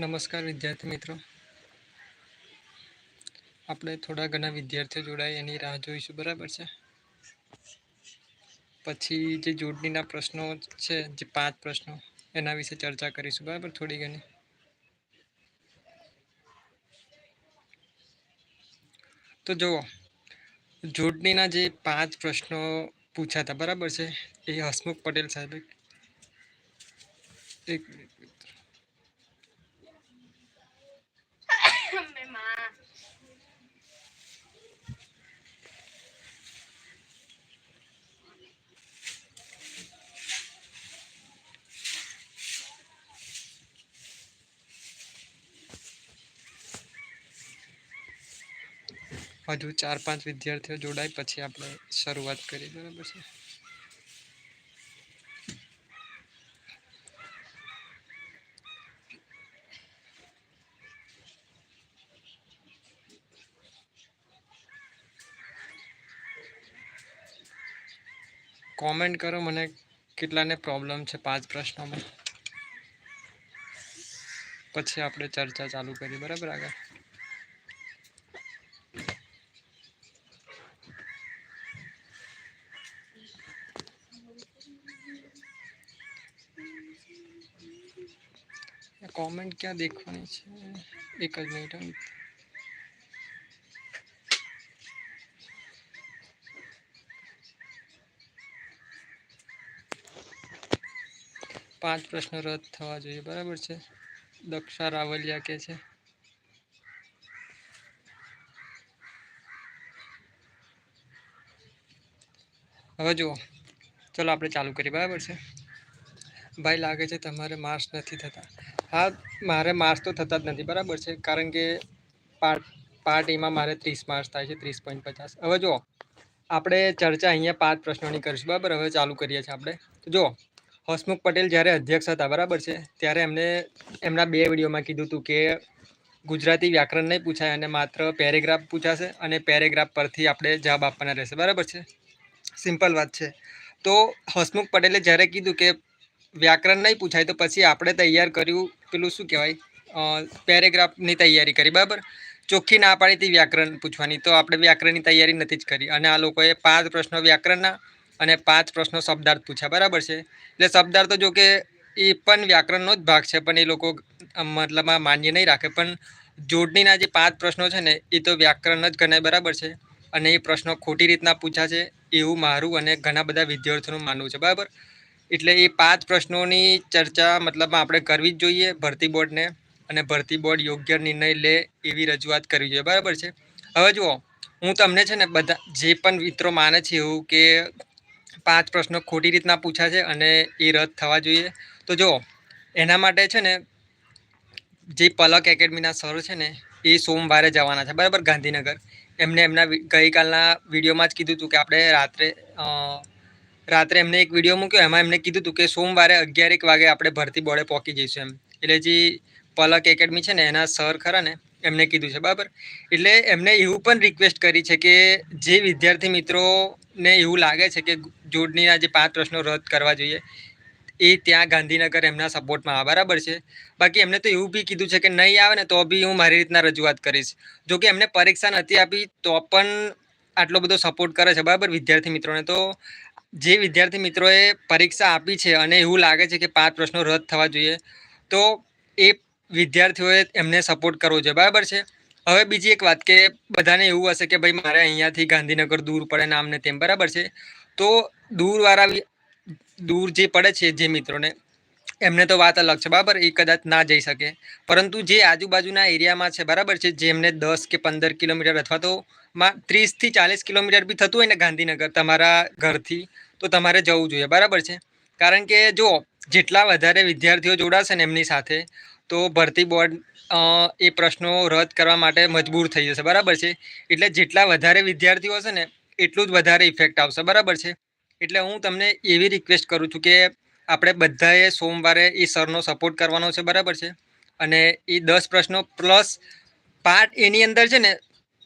નમસ્કાર વિદ્યાર્થી મિત્રો. આપણે થોડા ઘણા વિદ્યાર્થીઓ જોડાય, એની રાહ જોઈશું, બરાબર છે? પછી જે જોડણીના પ્રશ્નો છે, જે પાંચ પ્રશ્નો, એના વિશે ચર્ચા કરીશું, બરાબર? થોડી ઘણી. તો જુઓ, જોડણીના જે પાંચ પ્રશ્નો પૂછાતા, બરાબર છે? એ હસમુખ પટેલ સાહેબે એક મિનિટ મિત્રો. હજુ ચાર પાંચ વિદ્યાર્થીઓ જોડાય, પછી આપણે શરૂઆત કરીએ, બરાબર છે? કોમેન્ટ કરો મને કેટલાને પ્રોબ્લેમ છે પાંચ પ્રશ્નોમાં. પછી આપણે ચર્ચા ચાલુ કરીએ, બરાબર આગળ? કોમેન્ટ ક્યાં દેખવાની છે? એક જ મિનિટ પાંચ પ્રશ્નો રદ થવા જોઈએ, બરાબર છે? દક્ષા રાવલિયા કે છે? હવે જુઓ, ચલો આપણે ચાલુ કરીએ, બરાબર છે? ભાઈ લાગે છે તમારે માર્ક્સ નથી થતા. હા, મારે માર્ક્સ તો થતા જ નથી, બરાબર છે. કારણ કે પાર્ટ પાર્ટ એમાં મારે ત્રીસ માર્ક્સ થાય છે, ત્રીસ પોઈન્ટ પચાસ. હવે જુઓ, આપણે ચર્ચા અહીંયા પાંચ પ્રશ્નોની કરીશું, બરાબર? હવે ચાલુ કરીએ છીએ આપણે. તો જુઓ, હસમુખ પટેલ જ્યારે અધ્યક્ષ હતા, બરાબર છે? ત્યારે એમને, એમના બે વિડીયોમાં કીધું હતું કે ગુજરાતી વ્યાકરણ નહીં પૂછાય અને માત્ર પેરેગ્રાફ પૂછાશે અને પેરેગ્રાફ પરથી આપણે જવાબ આપવાના રહેશે. બરાબર છે? સિમ્પલ વાત છે. તો હસમુખ પટેલે જ્યારે કીધું કે વ્યાકરણ નહીં પૂછાય તો પછી આપણે તૈયાર કર્યું, પેલું શું કહેવાય? પેરેગ્રાફની તૈયારી કરી, બરાબર? ચોખ્ખી ના પાડી હતી વ્યાકરણ પૂછવાની, તો આપણે વ્યાકરણની તૈયારી નથી જ કરી. અને આ લોકોએ પાંચ પ્રશ્નો વ્યાકરણના અને પાંચ પ્રશ્નો શબ્દાર્થ પૂછ્યા, બરાબર છે? એટલે શબ્દાર્થ તો જો કે એ પણ વ્યાકરણનો જ ભાગ છે, પણ એ લોકો મતલબમાં માન્ય નહીં રાખે. પણ જોડણીના જે પાંચ પ્રશ્નો છે ને, એ તો વ્યાકરણ જ ગણાય, બરાબર છે? અને એ પ્રશ્નો ખોટી રીતના પૂછ્યા છે, એવું મારું અને ઘણા બધા વિદ્યાર્થીઓનું માનવું છે, બરાબર? એટલે એ પાંચ પ્રશ્નોની ચર્ચા મતલબમાં આપણે કરવી જ જોઈએ ભરતી બોર્ડને અને ભરતી બોર્ડ યોગ્ય નિર્ણય લે એવી રજૂઆત કરવી જોઈએ. બરાબર છે? હવે જુઓ, હું તમને છે ને બધા જે પણ મિત્રો માને છે એવું કે પાંચ પ્રશ્નો ખોટી રીતના પૂછ્યા છે અને એ રદ થવા જોઈએ. તો જુઓ, એના માટે છે ને જે પલક એકેડમીના સર છે ને એ સોમવારે જવાના છે. બરાબર? ગાંધીનગર. એમને એમના ગઈકાલના વિડીયોમાં જ કીધું હતું કે આપણે રાત્રે રાત્રે એમને એક વીડિયો મૂક્યો, એમાં એમને કીધું હતું કે સોમવારે અગિયાર એક વાગે આપણે ભરતી બોર્ડે પહોંચી જઈશું એમ. એટલે જે પલક એકેડમી છે ને, એના સર ખરા ને, એમને કીધું છે, બરાબર? એટલે એમને એવું પણ રિક્વેસ્ટ કરી છે કે જે વિદ્યાર્થી મિત્રોને એવું લાગે છે કે જોડનીના જે પાંચ પ્રશ્નો રદ કરવા જોઈએ, એ ત્યાં ગાંધીનગર એમના સપોર્ટમાં આ બરાબર છે. બાકી એમને તો એવું બી કીધું છે કે નહીં આવે ને, તો બી હું મારી રીતના રજૂઆત કરીશ. જો કે એમને પરીક્ષા નથી આપી, તો પણ આટલો બધો સપોર્ટ કરે છે, બરાબર? વિદ્યાર્થી મિત્રોને તો જે વિદ્યાર્થી મિત્રોએ પરીક્ષા આપી છે અને એવું લાગે છે કે પાંચ પ્રશ્નો રદ થવા જોઈએ, તો એ વિદ્યાર્થીઓએ એમને સપોર્ટ કરવો જોઈએ. બરાબર છે? હવે બીજી એક વાત કે બધાને એવું હશે કે ભાઈ મારે અહીંયાથી ગાંધીનગર દૂર પડે નામને તેમ. બરાબર છે? તો દૂરવાળા દૂર જે પડે છે જે મિત્રોને એમને તો વાત અલગ છે, બરાબર? એ કદાચ ના જઈ શકે. પરંતુ જે આજુબાજુના એરિયામાં છે, બરાબર છે જેમને દસ કે પંદર કિલોમીટર અથવા તો માં ત્રીસથી ચાલીસ કિલોમીટર બી થતું હોય ને ગાંધીનગર, તમારા ઘરથી, તો તમારે જવું જોઈએ, બરાબર છે? કારણ કે જો જેટલા વધારે વિદ્યાર્થીઓ જોડાશે ને એમની સાથે, તો ભરતી બોર્ડ એ પ્રશ્નો રદ કરવા માટે મજબૂર થઈ જશે, બરાબર છે? એટલે જેટલા વધારે વિદ્યાર્થીઓ હશે ને, એટલું જ વધારે ઇફેક્ટ આવશે, બરાબર છે? એટલે હું તમને એવી રિક્વેસ્ટ કરું છું કે આપણે બધાએ સોમવારે એ સરનો સપોર્ટ કરવાનો છે, બરાબર છે? અને એ દસ પ્રશ્નો પ્લસ પાર્ટ એની અંદર છે ને,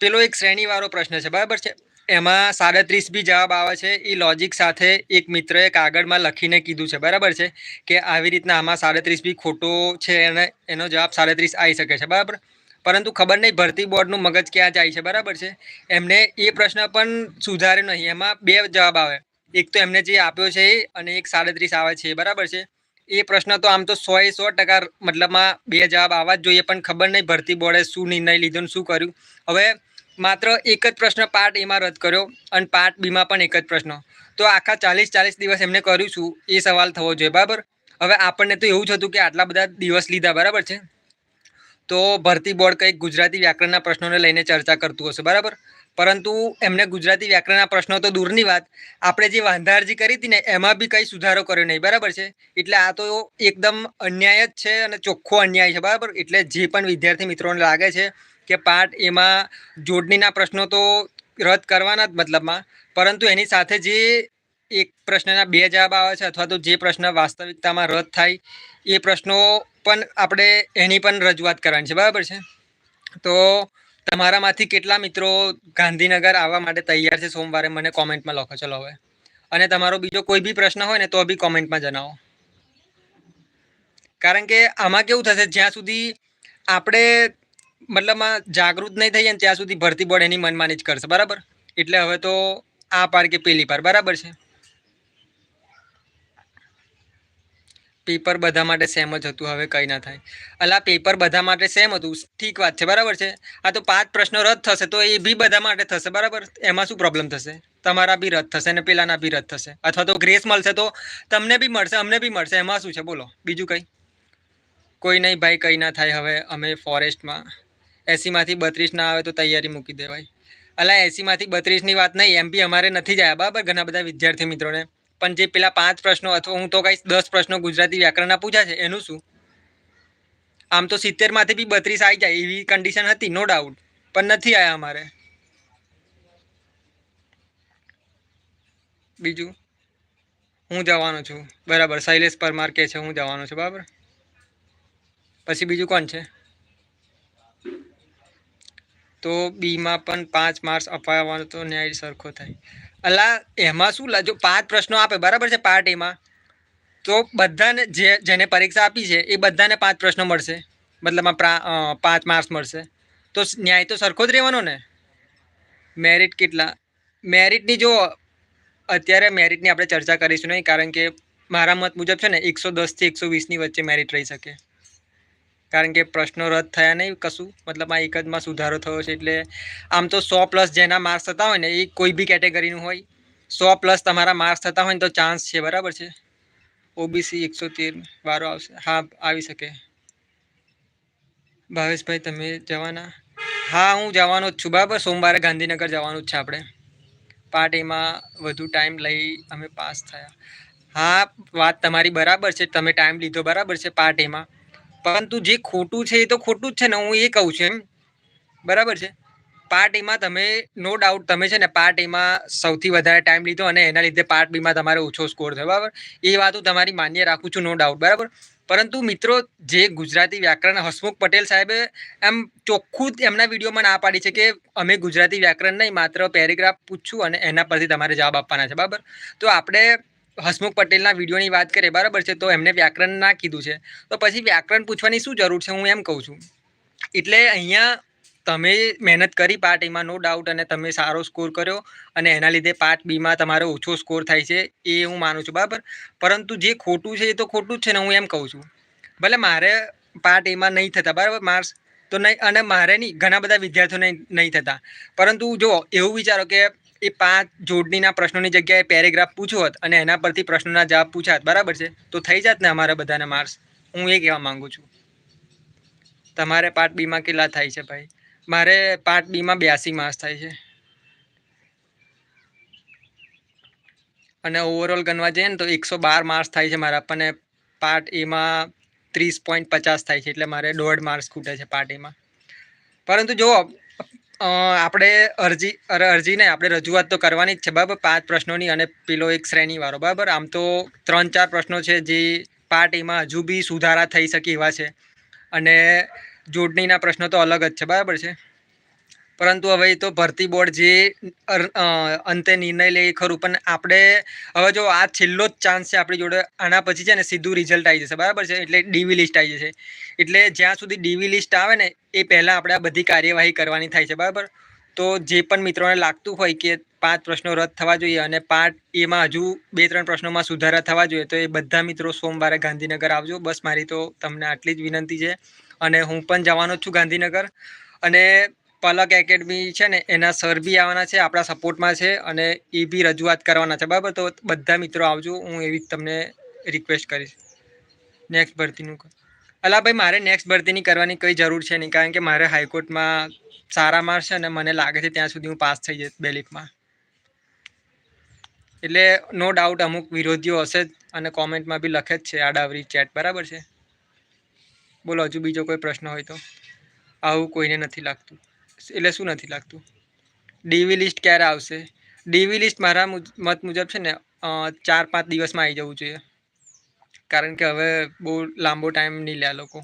પેલો એક શ્રેણીવાળો પ્રશ્ન છે, બરાબર છે? એમાં સાડત્રીસ બી જવાબ આવે છે. એ લોજિક સાથે એક મિત્રએ કાગળમાં લખીને કીધું છે, બરાબર છે? કે આવી રીતના આમાં સાડત્રીસ બી ખોટો છે અને એનો જવાબ સાડત્રીસ આવી શકે છે, બરાબર? પરંતુ ખબર નહીં, ભરતી બોર્ડનું મગજ ક્યાં જાય છે, બરાબર છે? એમને એ પ્રશ્ન પણ સુધાર્યો નહીં. એમાં બે જવાબ આવે. એક તો એમને જે આપ્યો છે અને એક સાડત્રીસ આવે છે, બરાબર છે? એ પ્રશ્ન તો આમ તો સો એ સો ટકા મતલબમાં બે જવાબ આવવા જ જોઈએ, પણ ખબર નહીં ભરતી બોર્ડે શું નિર્ણય લીધો ને શું કર્યું. હવે માત્ર એક જ પ્રશ્ન પાર્ટ એમાં રદ કર્યો અને પાર્ટ બીમાં પણ એક જ પ્રશ્ન. તો આખા ચાલીસ ચાલીસ દિવસ એમને કર્યું છું એ સવાલ થવો જોઈએ, બરાબર? હવે આપણને તો એવું જ હતું કે આટલા બધા દિવસ લીધા, બરાબર છે? તો ભરતી બોર્ડ કંઈક ગુજરાતી વ્યાકરણના પ્રશ્નોને લઈને ચર્ચા કરતું હશે, બરાબર? પરંતુ એમને ગુજરાતી વ્યાકરણના પ્રશ્નો તો દૂરની વાત. આપણે જે વાંધારજી કરી હતી ને, એમાં બી કંઈ સુધારો કર્યો નહીં. બરાબર છે? એટલે આ તો એકદમ અન્યાય જ છે અને ચોખ્ખો અન્યાય છે, બરાબર? એટલે જે પણ વિદ્યાર્થી મિત્રોને લાગે છે કે પાઠ એમાં જોડણીના પ્રશ્નો તો રદ કરવાના જ મતલબમાં, પરંતુ એની સાથે જે એક પ્રશ્નના બે જવાબ આવે છે અથવા તો જે પ્રશ્ન વાસ્તવિકતામાં રદ થાય, એ પ્રશ્નો પણ આપણે એની પણ રજૂઆત કરવાની છે. બરાબર છે? તો તમારામાંથી કેટલા મિત્રો ગાંધીનગર આવવા માટે તૈયાર છે સોમવારે મને કોમેન્ટમાં લખો, ચલો હવે. અને તમારો બીજો કોઈ બી પ્રશ્ન હોય ને તો બી કોમેન્ટમાં જણાવો. કારણ કે આમાં કેવું થશે, જ્યાં સુધી આપણે મતલબમાં જાગૃત નહીં થઈએ ને ત્યાં સુધી ભરતી બોર્ડ એની મનમાની જ કરશે, બરાબર? એટલે હવે તો આ પાર કે પેલી પાર, બરાબર છે? પેપર બધા માટે સેમ જ હતું, હવે કંઈ ના થાય. અલા, પેપર બધા માટે સેમ હતું, ઠીક વાત છે, બરાબર છે. આ તો પાંચ પ્રશ્નો રદ થશે, તો એ બી બધા માટે થશે, બરાબર? એમાં શું પ્રોબ્લેમ થશે? તમારા બી રદ થશે ને પેલાના બી રદ થશે. અથવા તો ગ્રેસ મળશે તો તમને બી મળશે, અમને બી મળશે, એમાં શું છે? બોલો, બીજું કંઈ? કોઈ નહીં ભાઈ, કંઈ ના થાય હવે, અમે ફોરેસ્ટમાં એસીમાંથી બત્રીસ ના આવે તો તૈયારી મૂકી દેવાય. અલા, એસીમાંથી બત્રીસની વાત નહીં, એમ બી અમારે નથી જાય, બરાબર? ઘણા બધા વિદ્યાર્થી મિત્રોને. પણ જે પેલા પાંચ પ્રશ્નો અથવા હું તો કઈ દસ પ્રશ્નો ગુજરાતી વ્યાકરણના છે, એનું શું? આમ તો સિત્તેરમાંથી બી બત્રીસ આવી જાય, એવી કન્ડિશન હતી નો ડાઉટ પણ નથી આવ્યા અમારે. બીજું? હું જવાનો છું. બરાબર, શૈલેષ પરમાર કે છે, હું જવાનો છું, બરાબર? પછી બીજું કોણ છે? તો બીમાં પણ પાંચ માર્ક્સ અપાવવાનો તો ન્યાય સરખો થાય. અલા, એમાં શું જો પાંચ પ્રશ્નો આપે, બરાબર છે પાર્ટ એમાં તો બધાને જે, જેને પરીક્ષા આપી છે, એ બધાને પાંચ પ્રશ્નો મળશે. મતલબ પાંચ માર્ક્સ મળશે. તો ન્યાય તો સરખો જ રહેવાનો ને? મેરિટ કેટલા? મેરિટની જો, અત્યારે મેરિટની આપણે ચર્ચા કરીશું નહીં, કારણ કે મારા મત મુજબ છે ને, એકસો દસથી એકસો વીસની વચ્ચે મેરિટ રહી શકે. કારણ કે પ્રશ્નો રદ થયા નહીં કશું. મતલબ આ એક જમાં સુધારો થયો છે એટલે આમ તો સો પ્લસ જેના માર્ક્સ થતા હોય ને એ કોઈ બી કેટેગરીનું હોય. સો પ્લસ તમારા માર્ક્સ થતા હોય ને તો ચાન્સ છે, બરાબર છે? ઓબીસી એકસો તેર વારો આવશે. હા, આવી શકે. ભાવેશભાઈ, તમે જવાના? હા, હું જવાનો જ છું, બરાબર? સોમવારે ગાંધીનગર જવાનું જ છે આપણે. પાર્ટ એમાં વધુ ટાઈમ લઈ અમે પાસ થયા. હા, વાત તમારી બરાબર છે. તમે ટાઈમ લીધો બરાબર છે પાર્ટ એમાં પરંતુ જે ખોટું છે એ તો ખોટું જ છે ને, હું એ કહું છું એમ. બરાબર છે? પાર્ટ એમાં તમે નો ડાઉટ તમે છે ને પાર્ટ એમાં સૌથી વધારે ટાઈમ લીધો અને એના લીધે પાર્ટ બીમાં તમારે ઓછો સ્કોર થયો, બરાબર? એ વાત હું તમારી માન્ય રાખું છું નો ડાઉટ બરાબર? પરંતુ મિત્રો, જે ગુજરાતી વ્યાકરણ, હસમુખ પટેલ સાહેબે એમ ચોખ્ખું એમના વિડીયોમાં ના પાડી છે કે અમે ગુજરાતી વ્યાકરણ નહીં, માત્ર પેરેગ્રાફ પૂછ્યું અને એના પરથી તમારે જવાબ આપવાના છે, બરાબર? તો આપણે હસમુખ પટેલના વિડીયોની વાત કરીએ, બરાબર છે? તો એમને વ્યાકરણ ના કીધું છે. તો પછી વ્યાકરણ પૂછવાની શું જરૂર છે? હું એમ કહું છું. એટલે અહીંયા તમે મહેનત કરી પાર્ટ, એમાં નો ડાઉટ અને તમે સારો સ્કોર કર્યો અને એના લીધે પાર્ટ બીમાં તમારો ઓછો સ્કોર થાય છે એ હું માનું છું, બરાબર? પરંતુ જે ખોટું છે એ તો ખોટું જ છે ને હું એમ કહું છું. ભલે મારે પાર્ટ એમાં નહીં થતા, બરાબર? માર્ક્સ તો નહીં, અને મારે નહીં, ઘણા બધા વિદ્યાર્થીઓને નહીં થતા. પરંતુ જો એવું વિચારો કે એ પાંચ જોડણીના પ્રશ્નોની જગ્યાએ પેરેગ્રાફ પૂછ્યો હોત અને એના પરથી પ્રશ્નોના જવાબ પૂછાત, બરાબર છે? તો થઈ જાત ને અમારા બધાને માર્ક્સ. હું એ કહેવા માગું છું. તમારે પાર્ટ બીમાં કેટલા થાય છે ભાઈ? મારે પાર્ટ બીમાં બ્યાસી માર્ક્સ થાય છે. અને ઓવરઓલ ગણવા જઈએ ને તો એકસો બાર માર્ક્સ થાય છે મારા આપણને પાર્ટ એમાં ત્રીસ પોઈન્ટ પચાસ થાય છે, એટલે મારે દોઢ માર્ક્સ ખૂટે છે પાર્ટ એમાં. પરંતુ જુઓ આપણે અરજી, અરે, અરજી નહીં, આપણે રજૂઆત તો કરવાની જ છે, બરાબર? પાંચ પ્રશ્નોની અને પેલો એક શ્રેણીવાળો, બરાબર? આમ તો ત્રણ ચાર પ્રશ્નો છે જે પાર્ટ એમાં હજુ બી સુધારા થઈ શકે એવા છે. અને જોડણીના પ્રશ્નો તો અલગ જ છે, બરાબર છે? પરંતુ હવે તો ભરતી બોર્ડ જે અંતે નિર્ણય લે ખરું, પણ આપણે હવે જો આ છેલ્લો જ ચાન્સ છે આપણી જોડે, આના પછી છે ને સીધું રિઝલ્ટ આવી જશે, બરાબર છે? એટલે ડીવી લિસ્ટ આવી જશે. એટલે જ્યાં સુધી ડીવી લિસ્ટ આવે ને, એ પહેલાં આપણે આ બધી કાર્યવાહી કરવાની થાય છે, બરાબર? તો જે પણ મિત્રોને લાગતું હોય કે પાંચ પ્રશ્નો રદ થવા જોઈએ અને પાંચ એમાં હજુ બે ત્રણ પ્રશ્નોમાં સુધારા થવા જોઈએ, તો એ બધા મિત્રો સોમવારે ગાંધીનગર આવજો. બસ મારી તો તમને આટલી જ વિનંતી છે. અને હું પણ જવાનો છું ગાંધીનગર. અને પલક એકેડમી છે ને, એના સર બી આવવાના છે, આપણા સપોર્ટમાં છે અને એ બી રજૂઆત કરવાના છે. બરાબર? તો બધા મિત્રો આવજો, હું એવી જ તમને રિક્વેસ્ટ કરીશ. નેક્સ્ટ ભરતીનું અલા ભાઈ, મારે નેક્સ્ટ ભરતીની કરવાની કંઈ જરૂર છે નહીં? કારણ કે મારે હાઈકોર્ટમાં સારા માર્ક્સ છે અને મને લાગે છે ત્યાં સુધી હું પાસ થઈ જઈશ બેલીફમાં એટલે નો ડાઉટ અમુક વિરોધીઓ હશે જ અને કોમેન્ટમાં બી લખે જ છે આડાવરી ચેટ બરાબર છે? બોલો, હજુ બીજો કોઈ પ્રશ્ન હોય તો? આવું કોઈને નથી લાગતું. એટલે શું નથી લાગતું? ડીવી લિસ્ટ ક્યારે આવશે? ડીવી લિસ્ટ મારા મત મુજબ છે ને ચાર પાંચ દિવસમાં આવી જવું જોઈએ. કારણ કે હવે બહુ લાંબો ટાઈમ નહીં લે લોકો.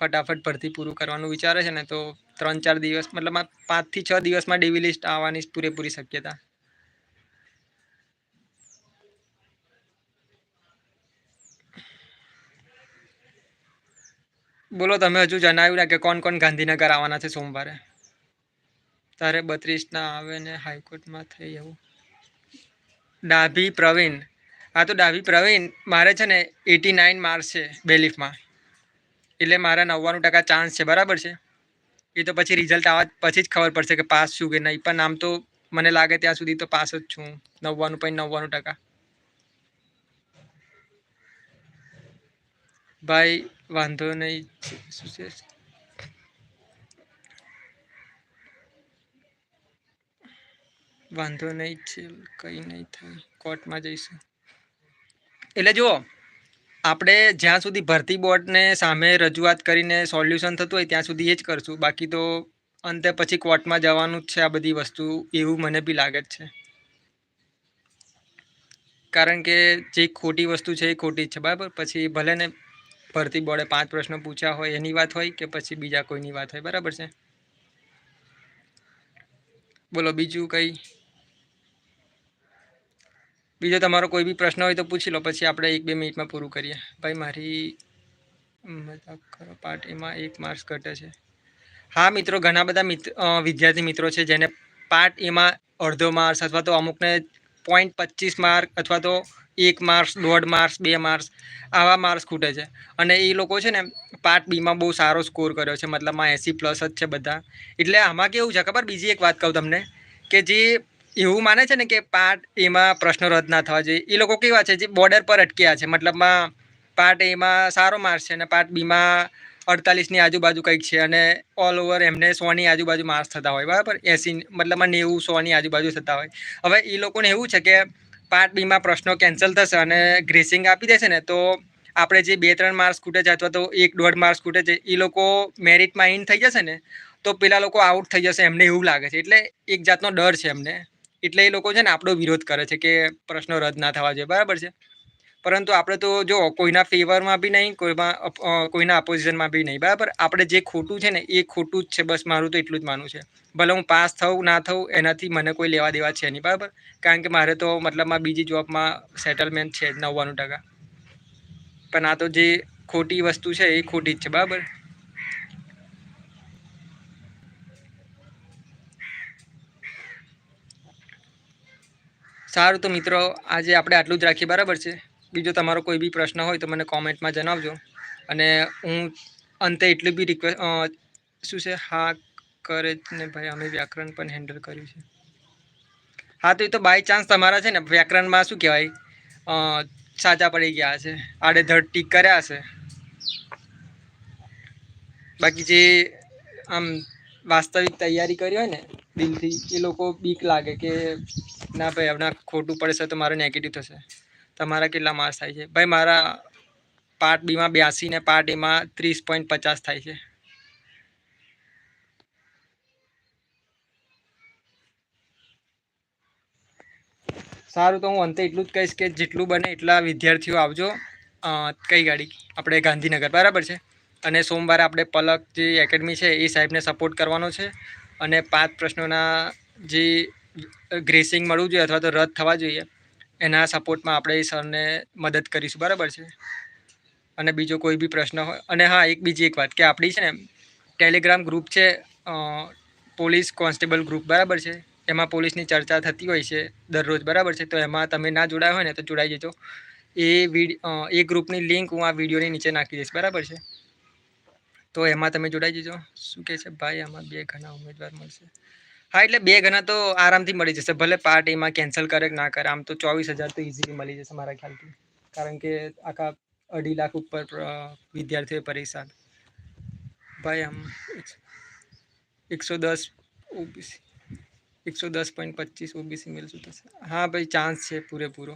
ફટાફટ ભરતી પૂરું કરવાનું વિચારે છે ને, તો ત્રણ ચાર દિવસ, મતલબ પાંચથી છ દિવસમાં ડીવી લિસ્ટ આવવાની પૂરેપૂરી શક્યતા. બોલો, તમે હજુ જણાવ્યું ને કે કોણ કોણ ગાંધીનગર આવવાના છે સોમવારે? તારે બત્રીસના આવે ને હાઈકોર્ટમાં થઈ જવું ડાભી પ્રવીણ. હા તો ડાભી પ્રવીણ. મારે છે ને એટી નાઇન માર્ક્સ છે બેલીફમાં. એટલે મારા નવ્વાણું ટકા ચાન્સ છે. બરાબર છે? એ તો પછી રિઝલ્ટ આવવા પછી જ ખબર પડશે કે પાસ છું કે નહીં. પણ આમ તો મને લાગે ત્યાં સુધી તો પાસ જ છું. નવ્વાણું પોઈન્ટ નવ્વાણું ટકા. ભાઈ, વાંધો નહીં. શું છે? વાંધો નહીં છે કંઈ નહીં થાય. કોર્ટમાં જઈશું. એટલે જુઓ, આપણે જ્યાં સુધી ભરતી બોર્ડને સામે રજૂઆત કરીને સોલ્યુશન થતું હોય ત્યાં સુધી એ જ કરશું. બાકી તો અંતે પછી કોર્ટમાં જવાનું જ છે આ બધી વસ્તુ, એવું મને બી લાગે જ છે. કારણ કે જે ખોટી વસ્તુ છે એ ખોટી જ છે, બરાબર? પછી ભલે ને ભરતી બોર્ડે પાંચ પ્રશ્નો પૂછ્યા હોય એની વાત હોય કે પછી બીજા કોઈની વાત હોય, બરાબર છે? બોલો, બીજું કંઈ? બીજો તમારો કોઈ બી પ્રશ્ન હોય તો પૂછી લો, પછી આપણે એક બે મિનિટમાં પૂરું કરીએ. ભાઈ, મારી મજાક કરો. પાર્ટ એમાં એક માર્ક્સ ઘટે છે. હા, મિત્રો, ઘણા બધા મિત્ર વિદ્યાર્થી મિત્રો છે જેને પાર્ટ એમાં અડધો માર્ક્સ અથવા તો અમુકને પોઈન્ટ પચીસ માર્ક અથવા તો એક માર્ક્સ, દોઢ માર્ક્સ, બે માર્ક્સ આવા માર્ક્સ ખૂટે છે. અને એ લોકો છે ને પાર્ટ બીમાં બહુ સારો સ્કોર કર્યો છે. મતલબમાં એંસી પ્લસ જ છે બધા. એટલે આમાં કેવું છે ખબર? બીજી એક વાત કહું તમને કે જે એવું માને છે ને કે પાર્ટ એમાં પ્રશ્નો રદ ના થવા જોઈએ. એ લોકો કેવા છે, જે બોર્ડર પર અટક્યા છે. મતલબમાં પાર્ટ એમાં સારો માર્ક્સ છે અને પાર્ટ બીમાં અડતાલીસની આજુબાજુ કંઈક છે અને ઓલ ઓવર એમને સોની આજુબાજુ માર્ક્સ થતા હોય. બરાબર? એંસી મતલબમાં નેવું સોની આજુબાજુ થતા હોય. હવે એ લોકોને એવું છે કે પાર્ટ બીમાં પ્રશ્નો કેન્સલ થશે અને ગ્રેસિંગ આપી દેશે ને, તો આપણે જે બે, ત્રણ માર્ક્સ ખૂટે છે અથવા તો એક, દોઢ માર્ક્સ ખૂટે છે એ લોકો મેરિટમાં ઇન થઈ જશે ને, તો પેલા લોકો આઉટ થઈ જશે એમને એવું લાગે છે. એટલે એક જાતનો ડર છે એમને. એટલે એ લોકો છે ને આપણો વિરોધ કરે છે કે પ્રશ્નો રદ ના થવા જોઈએ. બરાબર છે? પરંતુ આપણે તો જો કોઈના ફેવરમાં બી નહીં, કોઈમાં કોઈના અપોઝિશનમાં બી નહીં. બરાબર? આપણે જે ખોટું છે ને, એ ખોટું જ છે. બસ મારું તો એટલું જ માનવું છે. ભલે હું પાસ થઉં, ના થઉં, એનાથી મને કોઈ લેવા દેવા છે નહીં. બરાબર? કારણ કે મારે તો મતલબમાં બીજી જોબમાં સેટલમેન્ટ છે નવ્વાણું ટકા. પણ આ તો જે ખોટી વસ્તુ છે, એ ખોટી જ છે. બરાબર? સારું તો મિત્રો, આજે આપણે આટલું જ રાખીએ, બરાબર છે? બીજો તમારો કોઈ બી પ્રશ્ન હોય તો મને કોમેન્ટમાં જણાવજો. અને હું અંતે એટલી બી રિક્વેસ્ટ શું છે? હા, કરે જ ને ભાઈ, અમે વ્યાકરણ પણ હેન્ડલ કર્યું છે. હા, તો એ તો બાય ચાન્સ તમારા છે ને, વ્યાકરણમાં શું કહેવાય? સાચા પડી ગયા છે આડેધડ ટીક કર્યા છે. બાકી જે આમ વાસ્તવિક તૈયારી કરી હોય ને, દિલથી એ લોકો બીક લાગે કે ના ભાઈ હમણાં ખોટું પડશે તો મારે નેગેટિવ થશે. તમારા કેટલા માર્ક્સ થાય છે? ભાઈ, મારા પાર્ટ બીમાં બ્યાસી ને પાર્ટ એમાં ત્રીસ પોઈન્ટ પચાસ થાય છે. સારું, તો હું અંતે એટલું જ કહીશ કે જેટલું બને એટલા વિદ્યાર્થીઓ આવજો. કઈ ગાડી? આપણે ગાંધીનગર, બરાબર છે? અને સોમવારે આપણે પલક જે એકેડમી છે, એ સાહેબને સપોર્ટ કરવાનો છે. અને પાંચ પ્રશ્નોના જે ગ્રેસિંગ મળવું જોઈએ અથવા તો રદ થવા જોઈએ. એના સપોર્ટમાં આપણે સરને મદદ કરીશું. બરાબર છે? અને બીજો કોઈ બી પ્રશ્ન હોય. અને હા, એક બીજી એક વાત કે આપણી છે ને, ટેલિગ્રામ ગ્રુપ છે પોલીસ કોન્સ્ટેબલ ગ્રુપ. બરાબર છે? એમાં પોલીસની ચર્ચા થતી હોય છે દરરોજ. બરાબર છે? તો એમાં તમે ના જોડાયા હોય ને, તો જોડાઈ જજો. એ વિડ એ ગ્રુપની લિંક હું આ વિડીયોની નીચે નાખી દઈશ. બરાબર છે? તો એમાં તમે જોડાઈ જજો. શું કહે છે? ભાઈ, આમાં બે ઘણા ઉમેદવાર મળશે. હા એટલે બે ગણા તો આરામથી મળી જશે. ભલે પાર્ટ એમાં કેન્સલ કરે કે ના કરે આમ તો ચોવીસ હજાર તો ઇઝીલી મળી જશે મારા ખ્યાલથી. કારણ કે આખા અઢી લાખ ઉપર અ, વિદ્યાર્થીઓએ પરીક્ષા આપી. ભાઈ આમ એકસો દસ ઓબીસી એકસો દસ પોઈન્ટ પચીસ ઓબીસી મેલ શું થશે હા ભાઈ ચાન્સ છે પૂરેપૂરો.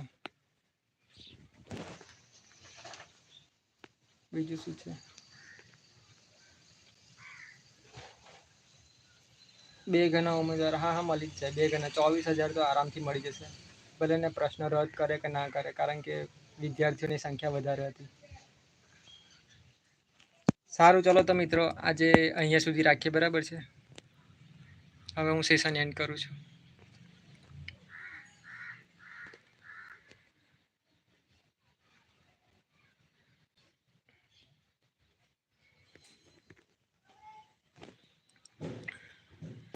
બીજું શું છે? બે ગણા ઉમેદવાર, હા હા, મળી જ જાય. બે ગણા. ચોવીસ હજાર તો આરામથી મળી જશે. ભલે ને પ્રશ્ન રદ કરે કે ના કરે, કારણ કે વિદ્યાર્થીઓની સંખ્યા વધારે હતી. સારું, ચલો તો મિત્રો, આજે અહીંયા સુધી રાખીએ. બરાબર છે? હવે હું સેશન એન્ડ કરું છું.